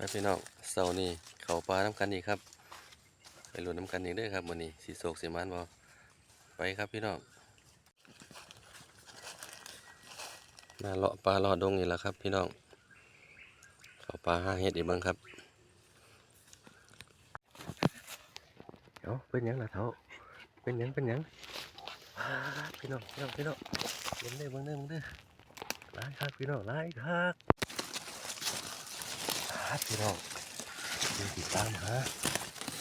ไปพี่น้องเสาร์นี้เขาปลาน้ำกันอีกครับไปหลุดน้ำกันอีกด้อครับวันนี้สีโศกสีมันบ่ไปครับพี่น้องมาเลาะปลาเลาะดงนี่แหละครับ พี่น้องเขาปลาห้าเฮ็ดอีกบ้างครับเอาเป็นยังล่ะเท้าเป็นยังเป็นยังพี่น้องพี่น้องพี่น้องเบิ่งเด้อเบิ่งเด้อเบิ่งเด้อหลายคักพี่น้องหลายคักครับ พี่น้องดูติดตามหา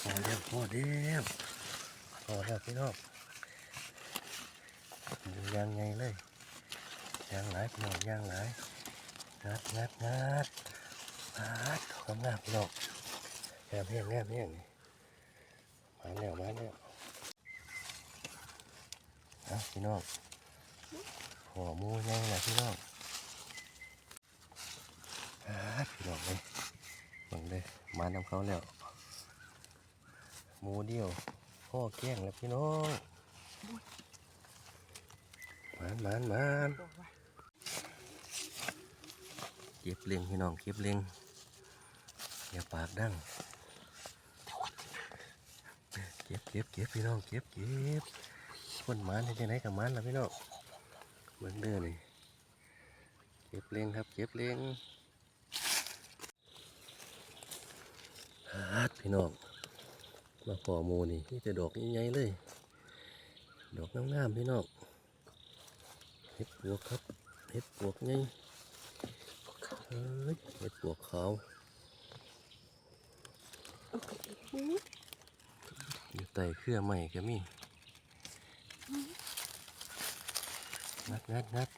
พอแล้วพอแล้วพอแล้วพี่น้องดูยางไงเลยยางหลายพี่น้องยางหลายงัดงัดงัดงัดของงาพี่น้องแง่แง่แง่แง่นี่มาแล้วมาแล้วเอาพี่น้องขอหมูยังแหละพี่น้องดพี่น้องเลย บัง เลยมานำเขาแล้วหมูเดียวพ่อแกล้งแล้วพี่น้องมานมานมานเก็บเลียงพี่น้องเก็บเลียงอย่าปากดังเก็บเก็บเก็บพี่น้องเก็บเก็บคนหมานที่ไหนกับมันล่ะพี่น้องเหมือนเดิมนี่เก็บเลียงครับเก็บเลียง ฮัด พี่น้องมาพอมูนี่นี่แต่ดอกใหญ่ๆเลย ดอกงามๆพี่น้องเห็ดปวกครับเห็ดปวกไงเฮ้เห็ดปวกขาวอยู่ใต้เครือใหม่ก็มีงัดงัดงัด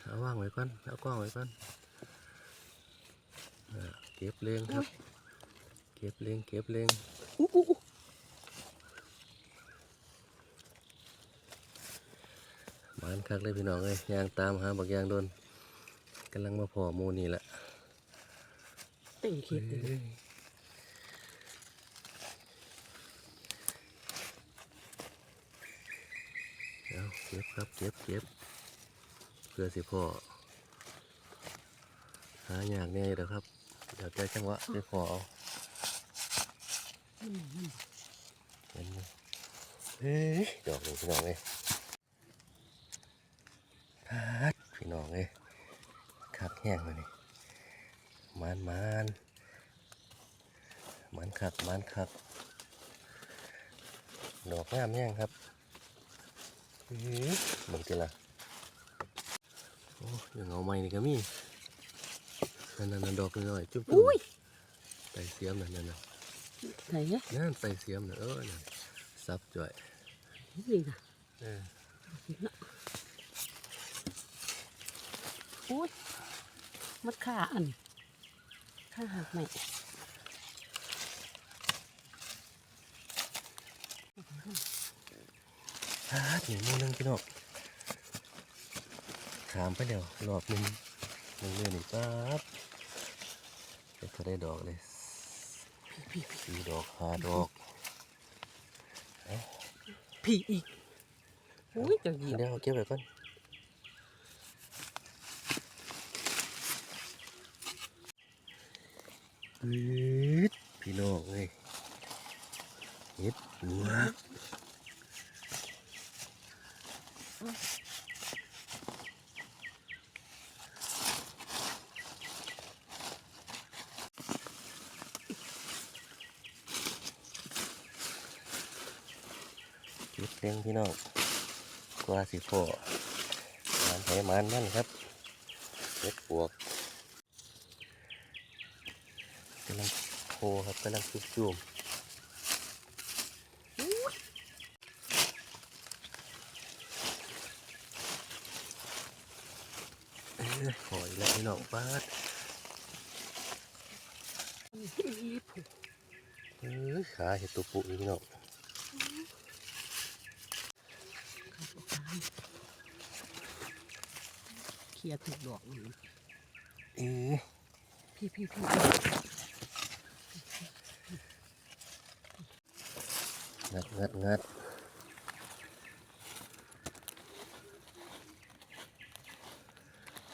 เอาว่างไว้ก่อนเอากล้องไว้ก่อนเก็บเลงครับ ก็บเลงเก็บเลงอู้อู้อู้หมานคักเลยพี่น้องเลยยางตามหาบักยางโดนกำลังมาพอหมูนี่แหละเต่งเขียดเลยเฮ้ยเอาเก็บครับเก็บเก็บเพื่อสิพ่อหาอยากแน่เด้อครับ เดี๋ยวใจจังหวะสิพ่อเอา เห็นไหมเฮ้ยดอกนี้พี่น้องเลยคัดพี่น้องเลยคักแห้งเลยนี่มันมันมันคักมันคักดอกงามแห้งครับอื้อเบิ่งจิละโอ้ยังเอาไม้นี่ก็มีนั่นนั่นนั่นดอกน้อยๆจุ๊บๆอุ้ยไตเสียมนั่นนั่นน่ะ ไหนเนี่ยนั่นไตเสียมน่ะเออนั่นซับจ่อยนี่นะเอออุ้ยมัดขาอันขาหักไหมฮาถึงมูนึงพี่น้องขามไปเดี๋ยวรอบหนึงหนึ่งเดือนอีกปั๊บเดี๋ยวก็ได้ดอกเลยพี่พี่ สี่ดอกห้าดอกพี่อีกอุ้ยจะเหยียบเดี๋ยวเอาเก็บไว้ก่อนปืดพี่น้องเลยเฮ็ดหัว เก็บเลี้ยงพี่น้องกว่าสิพ่อมันไผมันนั่นครับเฮ็ดปวกกำลังโคครับกำลังจุบจุ่มเอ้ยขออีกแล้วพี่น้องป้าดอีผูกเอ้ยขาเห็ดตัวปุนี่พี่น้อง เคลียร์ถูกดอกนี่เอ้ยพี่พี่พี่งัดงัดงัด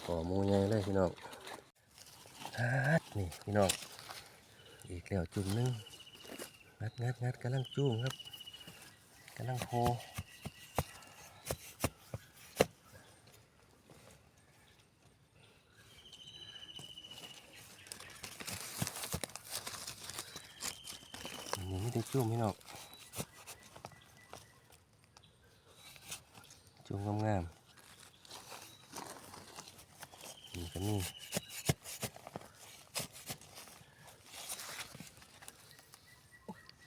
ขอหมูใหญ่เลยพี่น้องฮัดนี่พี่น้อง อีกแล้วจุ่มหนึงงัดงัดงัดกำลังจุ่มครับกำลังโพ นี่ไม่ได้จุ่มพี่น้องจุ่มงามๆนี่ก็นี่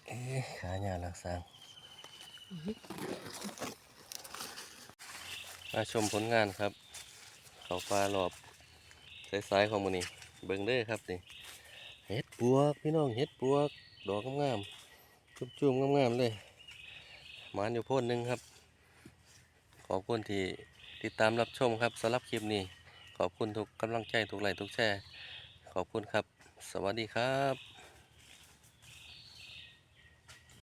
เอ๊ะขาหยาลักสังมาชมผลงานครับ เขาปลารอบสายๆของมันนี่เบิ่งเด้อครับนี่เห็ดปวก พี่น้องเห็ดปวก ดอกงามๆ จุ่มๆงามๆเลยหมานอยู่พ่นหนึ่งครับ ขอบคุณที่ติดตามรับชมครับสำหรับคลิปนี้ ขอบคุณทุกกำลังใจทุกไลค์ทุกแชร์ ขอบคุณครับ สวัสดีครับ